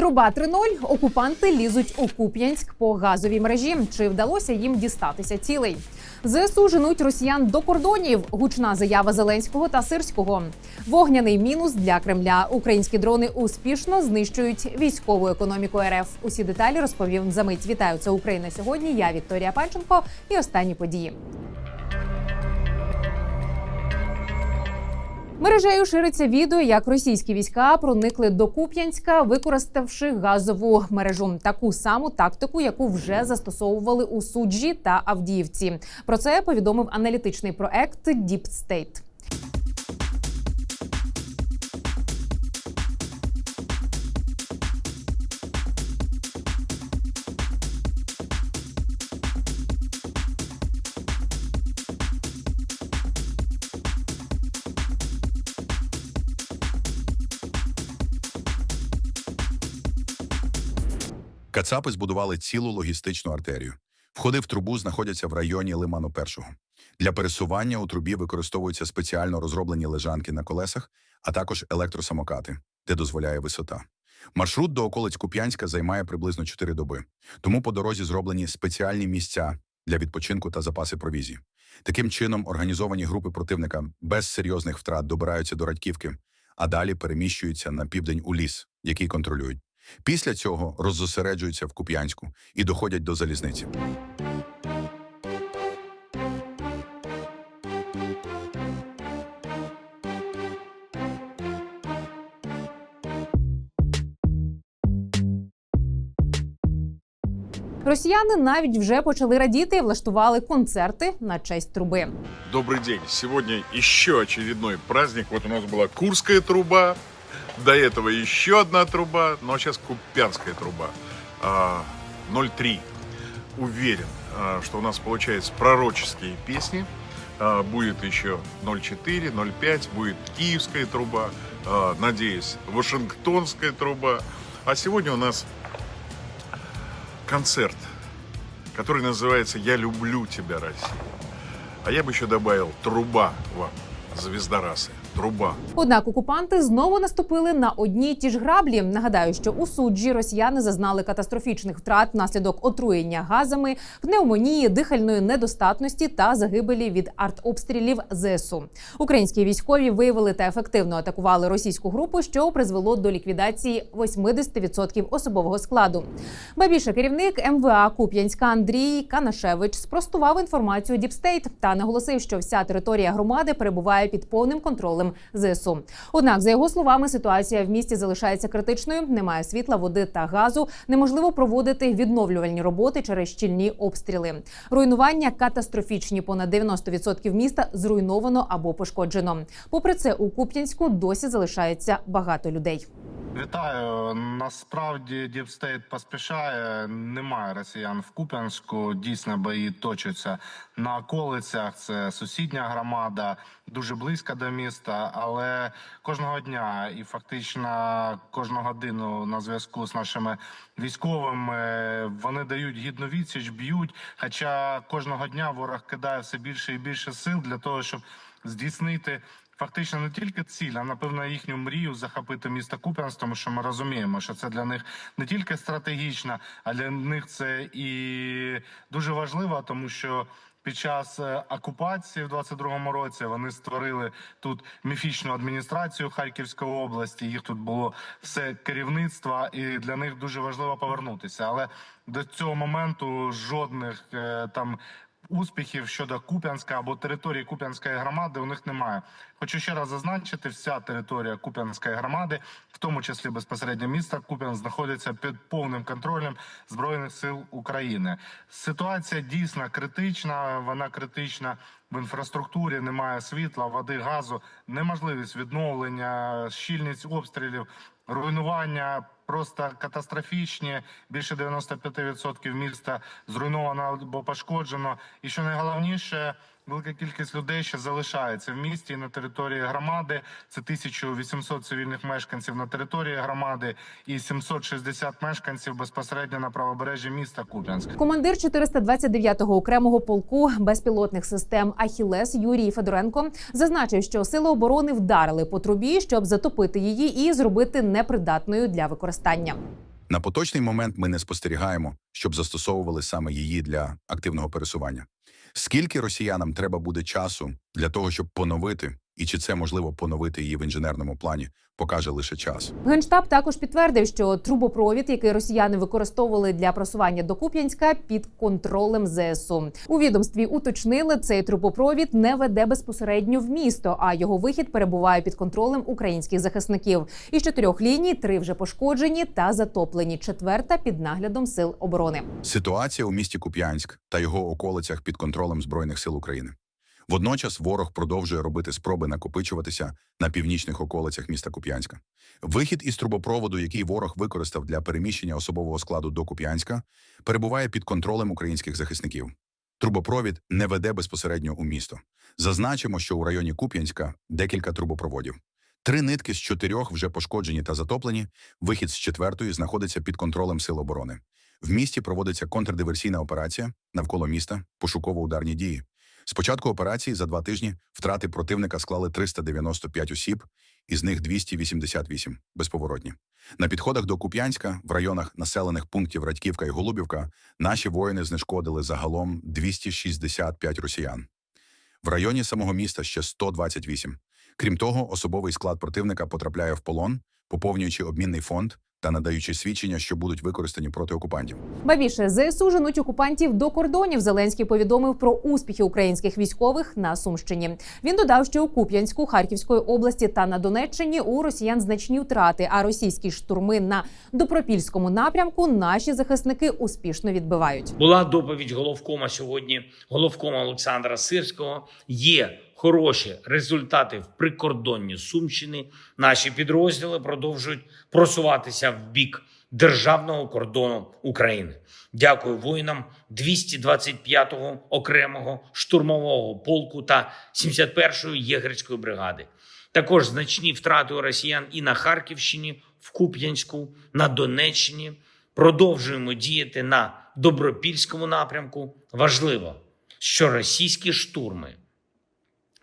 Труба 3.0. Окупанти лізуть у Куп'янськ по газовій мережі. Чи вдалося їм дістатися цілей? ЗСУ женуть росіян до кордонів. Гучна заява Зеленського та Сирського. Вогняний мінус для Кремля. Українські дрони успішно знищують військову економіку РФ. Усі деталі розповім за мить. Вітаю це Україна сьогодні. Я Вікторія Панченко і останні події. Мережею шириться відео, як російські війська проникли до Куп'янська, використавши газову мережу. Таку саму тактику, яку вже застосовували у суджі та Авдіївці. Про це повідомив аналітичний проект State. Кацапи збудували цілу логістичну артерію. Входи в трубу знаходяться в районі Лиману Першого. Для пересування у трубі використовуються спеціально розроблені лежанки на колесах, а також електросамокати, де дозволяє висота. Маршрут до околиць Куп'янська займає приблизно 4 доби, тому по дорозі зроблені спеціальні місця для відпочинку та запаси провізії. Таким чином, організовані групи противника без серйозних втрат добираються до Радьківки, а далі переміщуються на південь у ліс, який контролюють. Після цього роззосереджуються в Куп'янську і доходять до залізниці. Росіяни навіть вже почали радіти і влаштували концерти на честь труби. Добрый день. Сегодня еще очередной праздник. Вот у нас была Курская труба, до этого еще одна труба, но сейчас Купянская труба. А, 0,3. Уверен, а, что у нас получается пророческие песни. А, Будет еще 0,4, 0,5, будет Киевская труба, а, надеюсь, Вашингтонская труба. А сегодня у нас концерт, который называется «Я люблю тебя, Россия». А я бы еще добавил труба вам, звездорасы. Труба. Однак окупанти знову наступили на одні й ті ж граблі. Нагадаю, що у суджі росіяни зазнали катастрофічних втрат внаслідок отруєння газами, пневмонії, дихальної недостатності та загибелі від артобстрілів ЗСУ. Українські військові виявили та ефективно атакували російську групу, що призвело до ліквідації 80% особового складу. Ба більше керівник МВА Куп'янська Андрій Канашевич спростував інформацію Діпстейт та наголосив, що вся територія громади перебуває під повним контролем ЗСУ. Однак, за його словами, ситуація в місті залишається критичною. Немає світла, води та газу. Неможливо проводити відновлювальні роботи через щільні обстріли. Руйнування катастрофічні. Понад 90% міста зруйновано або пошкоджено. Попри це, у Куп'янську досі залишається багато людей. Вітаю. Насправді Діпстейт поспішає. Немає росіян в Куп'янську. Дійсно, бої точаться на околицях. Це сусідня громада, дуже близько до міста. Але кожного дня і фактично кожну годину на зв'язку з нашими військовими вони дають гідну відсіч, б'ють. Хоча кожного дня ворог кидає все більше і більше сил для того, щоб здійснити фактично не тільки ціль, а напевно їхню мрію захопити місто Куп'янськ, тому що ми розуміємо, що це для них не тільки стратегічно, а для них це і дуже важливо, тому що. Під час е, окупації в 22-му році вони створили тут міфічну адміністрацію Харківської області. Їх тут було все керівництво, і для них дуже важливо повернутися. Але до цього моменту жодних е, там успіхів щодо Куп'янська або території Куп'янської громади у них немає. Хочу ще раз зазначити, вся територія Куп'янської громади, в тому числі безпосередньо міста Куп'ян, знаходиться під повним контролем збройних сил України. Ситуація дійсно критична. Вона критична в інфраструктурі. Немає світла, води, газу, неможливість відновлення, щільність обстрілів, руйнування. Просто катастрофічні. Більше 95% міста зруйновано або пошкоджено. І що найголовніше, велика кількість людей ще залишається в місті і на території громади. Це 1800 цивільних мешканців на території громади і 760 мешканців безпосередньо на правобережжі міста Куп'янськ. Командир 429-го окремого полку безпілотних систем Ахілес Юрій Федоренко зазначив, що сили оборони вдарили по трубі, щоб затопити її і зробити непридатною для використання. На поточний момент ми не спостерігаємо, щоб застосовували саме її для активного пересування. Скільки росіянам треба буде часу для того, щоб поновити, і чи це можливо поновити її в інженерному плані, покаже лише час. Генштаб також підтвердив, що трубопровід, який росіяни використовували для просування до Куп'янська, під контролем ЗСУ. У відомстві уточнили, цей трубопровід не веде безпосередньо в місто, а його вихід перебуває під контролем українських захисників. Із чотирьох ліній три вже пошкоджені та затоплені. Четверта під наглядом сил оборони. Ситуація у місті Куп'янськ та його околицях під контролем Збройних сил України. Водночас ворог продовжує робити спроби накопичуватися на північних околицях міста Куп'янська. Вихід із трубопроводу, який ворог використав для переміщення особового складу до Куп'янська, перебуває під контролем українських захисників. Трубопровід не веде безпосередньо у місто. Зазначимо, що у районі Куп'янська декілька трубопроводів. Три нитки з чотирьох вже пошкоджені та затоплені. Вихід з четвертої знаходиться під контролем сил оборони. В місті проводиться контрдиверсійна операція навколо міста, пошуково-ударні дії. З початку операції за два тижні втрати противника склали 395 осіб, із них 288 – безповоротні. На підходах до Куп'янська, в районах населених пунктів Радьківка і Голубівка, наші воїни знешкодили загалом 265 росіян. В районі самого міста ще 128. Крім того, особовий склад противника потрапляє в полон, поповнюючи обмінний фонд та надаючи свідчення, що будуть використані проти окупантів. Ба більше ЗСУ женуть окупантів до кордонів. Зеленський повідомив про успіхи українських військових на Сумщині. Він додав, що у Куп'янську, Харківської області та на Донеччині у росіян значні втрати. А російські штурми на Добропільському напрямку наші захисники успішно відбивають. Була доповідь головкома сьогодні, головкома Олександра Сирського. Є хороші результати в прикордонні Сумщини. Наші підрозділи продовжують просуватися в бік державного кордону України. Дякую воїнам 225-го окремого штурмового полку та 71-ї єгерської бригади. Також значні втрати у росіян і на Харківщині, в Куп'янську, на Донеччині. Продовжуємо діяти на Добропільському напрямку. Важливо, що російські штурми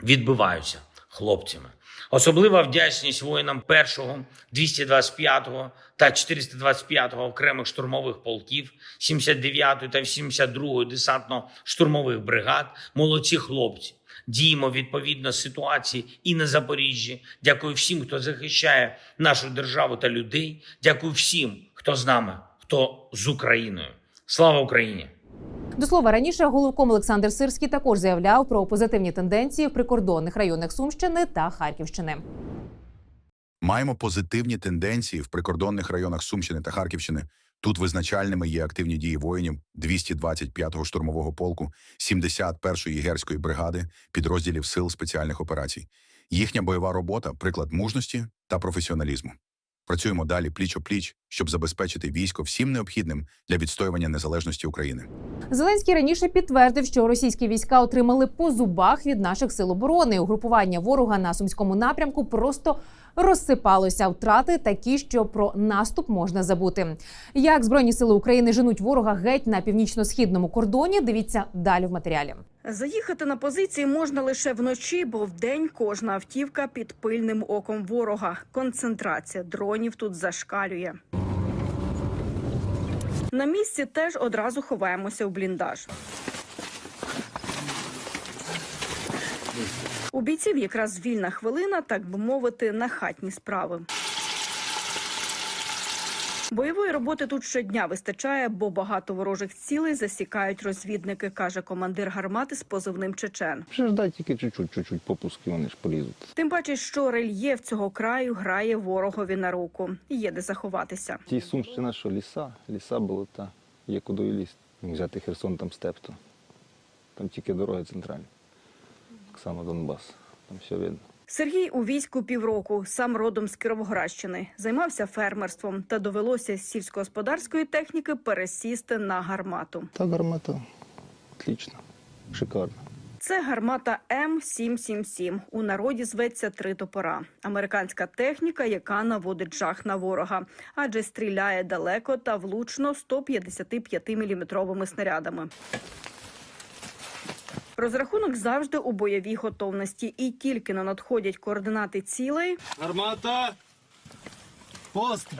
відбиваються хлопцями. Особлива вдячність воїнам 1-го, 225-го та 425-го окремих штурмових полків, 79-ї та 82-ї десантно-штурмових бригад. Молодці хлопці. Діємо відповідно ситуації і на Запоріжжі. Дякую всім, хто захищає нашу державу та людей. Дякую всім, хто з нами, хто з Україною. Слава Україні! До слова, раніше головком Олександр Сирський також заявляв про позитивні тенденції в прикордонних районах Сумщини та Харківщини. Маємо позитивні тенденції в прикордонних районах Сумщини та Харківщини. Тут визначальними є активні дії воїнів 225-го штурмового полку, 71-ї єгерської бригади, підрозділів сил спеціальних операцій. Їхня бойова робота приклад мужності та професіоналізму. Працюємо далі пліч-о-пліч, щоб забезпечити військо всім необхідним для відстоювання незалежності України. Зеленський раніше підтвердив, що російські війська отримали по зубах від наших сил оборони. Угрупування ворога на сумському напрямку просто розсипалося. Втрати такі, що про наступ можна забути. Як збройні сили України женуть ворога геть на північно-східному кордоні? Дивіться далі в матеріалі. Заїхати на позиції можна лише вночі, бо вдень кожна автівка під пильним оком ворога. Концентрація дронів тут зашкалює. На місці теж одразу ховаємося в бліндаж. У бійців якраз вільна хвилина, так би мовити, на хатні справи. Бойової роботи тут щодня вистачає, бо багато ворожих цілей засікають розвідники, каже командир гармати з позивним Чечен. Вже ж дай тільки чуть-чуть, чуть-чуть попуски, вони ж полізуть. Тим паче, що рельєф цього краю грає ворогові на руку. Є де заховатися. Ті Сумщина, що ліса, ліса болота, є куди і лізти. Взяти Херсон, там степ, то там тільки дороги центральні. Так само Донбас, там все видно. Сергій у війську півроку, сам родом з Кіровоградщини, займався фермерством та довелося з сільськогосподарської техніки пересісти на гармату. Та гармата отлично, шикарно. Це гармата М777. У народі зветься три топора. Американська техніка, яка наводить жах на ворога, адже стріляє далеко та влучно 155-мм снарядами. Розрахунок завжди у бойовій готовності, і тільки на надходять координати цілей, Гармата. Постріл.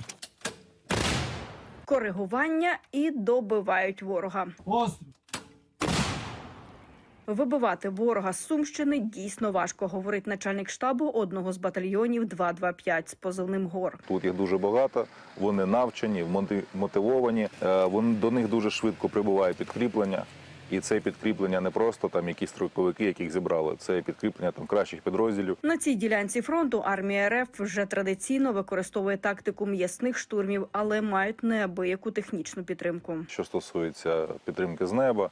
коригування і добивають ворога. Вибивати ворога з Сумщини дійсно важко, говорить начальник штабу одного з батальйонів 225 з позивним гор. Тут їх дуже багато, вони навчені, мотивовані. е, Вони до них дуже швидко прибуває підкріплення. І це підкріплення не просто там якісь строковики, яких зібрали. Це підкріплення там кращих підрозділів. На цій ділянці фронту армія РФ вже традиційно використовує тактику м'ясних штурмів, але мають неабияку технічну підтримку. Що стосується підтримки з неба,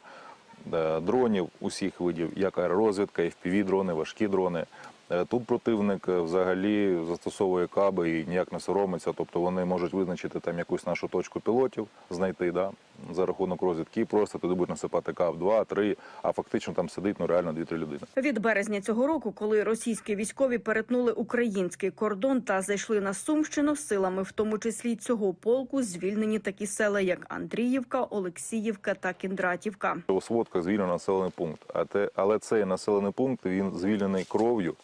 е, дронів усіх видів, як аеророзвідка, fpv дрони, важкі дрони. Е, Тут противник е, взагалі застосовує каби і ніяк не соромиться, тобто вони можуть визначити там якусь нашу точку пілотів, знайти да, за рахунок розвідки, і просто туди будуть насипати кап 2, 3, а фактично там сидить ну реально 2-3 людини. Від березня цього року, коли російські військові перетнули український кордон та зайшли на Сумщину, силами, в тому числі цього полку, звільнені такі села, як Андріївка, Олексіївка та Кіндратівка. У сводках звільнено населений пункт, а те, але цей населений пункт він звільнений кров'ю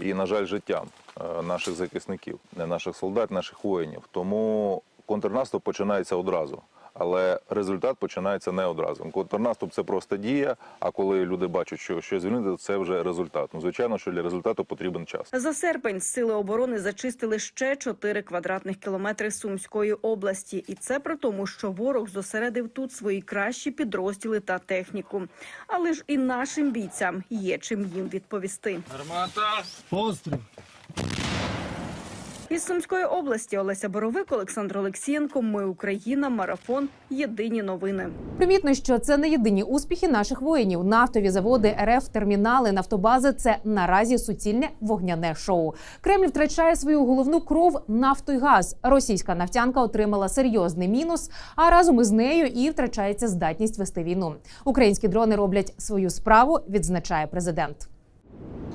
і, на жаль, життям е, наших захисників, наших солдат, наших воїнів. Тому контрнаступ починається одразу. Але результат починається не одразу. Контрнаступ це просто дія. А коли люди бачать, що щось звільнити, це вже результат. Ну звичайно, що для результату потрібен час. За серпень сили оборони зачистили ще 4 квадратних кілометри Сумської області, і це при тому, що ворог зосередив тут свої кращі підрозділи та техніку. Але ж і нашим бійцям є чим їм відповісти. Постріл. Із Сумської області Олеся Боровик, Олександр Олексієнко. Ми Україна. Марафон. Єдині новини. Примітно, що це не єдині успіхи наших воїнів. Нафтові заводи РФ, термінали, нафтобази це наразі суцільне вогняне шоу. Кремль втрачає свою головну кров нафту й газ. Російська нафтянка отримала серйозний мінус, а разом із нею і втрачається здатність вести війну. Українські дрони роблять свою справу, відзначає президент.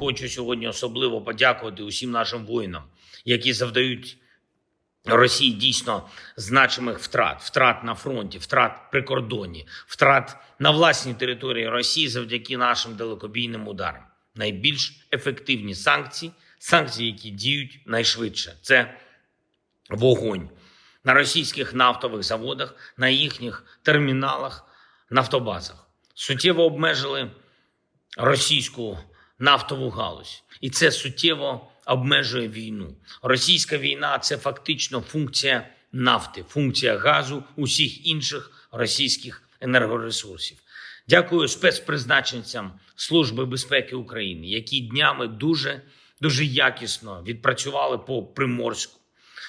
Хочу сьогодні особливо подякувати усім нашим воїнам, які завдають Росії дійсно значимих втрат, втрат на фронті, втрат при кордоні, втрат на власній території Росії завдяки нашим далекобійним ударам. Найбільш ефективні санкції, санкції, які діють найшвидше, це вогонь на російських нафтових заводах, на їхніх терміналах, нафтобазах. Суттєво обмежили російську нафтову галузь, і це суттєво обмежує війну. Російська війна це фактично функція нафти, функція газу, усіх інших російських енергоресурсів. Дякую спецпризначенцям Служби безпеки України, які днями дуже дуже якісно відпрацювали по Приморську.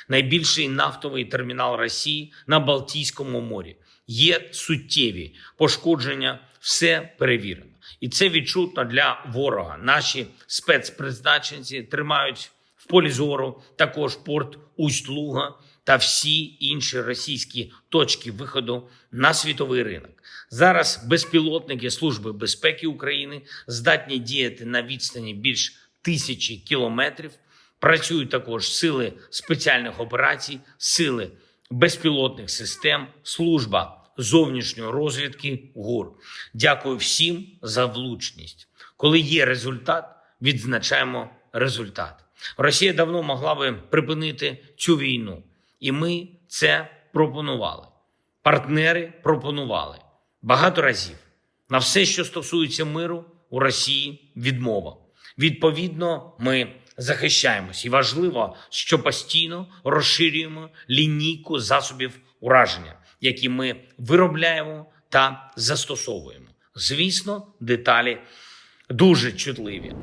Найбільший нафтовий термінал Росії на Балтійському морі. Є суттєві пошкодження, все перевірено. І це відчутно для ворога. Наші спецпризначенці тримають в полі зору також порт Усть-Луга та всі інші російські точки виходу на світовий ринок. Зараз безпілотники Служби безпеки України здатні діяти на відстані більш тисячі кілометрів. Працюють також сили спеціальних операцій, сили безпілотних систем, служба зовнішньої розвідки ГУР. Дякую всім за влучність. Коли є результат, відзначаємо результат. Росія давно могла би припинити цю війну, і ми це пропонували. Партнери пропонували багато разів. На все, що стосується миру, у Росії відмова. Відповідно, ми захищаємось. І важливо, що постійно розширюємо лінійку засобів ураження, які ми виробляємо та застосовуємо. Звісно, деталі дуже чутливі.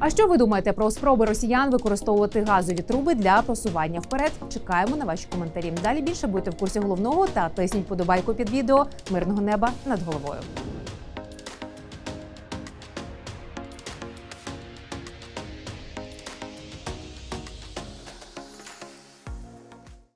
А що ви думаєте про спроби росіян використовувати газові труби для просування вперед? Чекаємо на ваші коментарі. Далі більше будьте в курсі головного та тисніть подобайку під відео. Мирного неба над головою.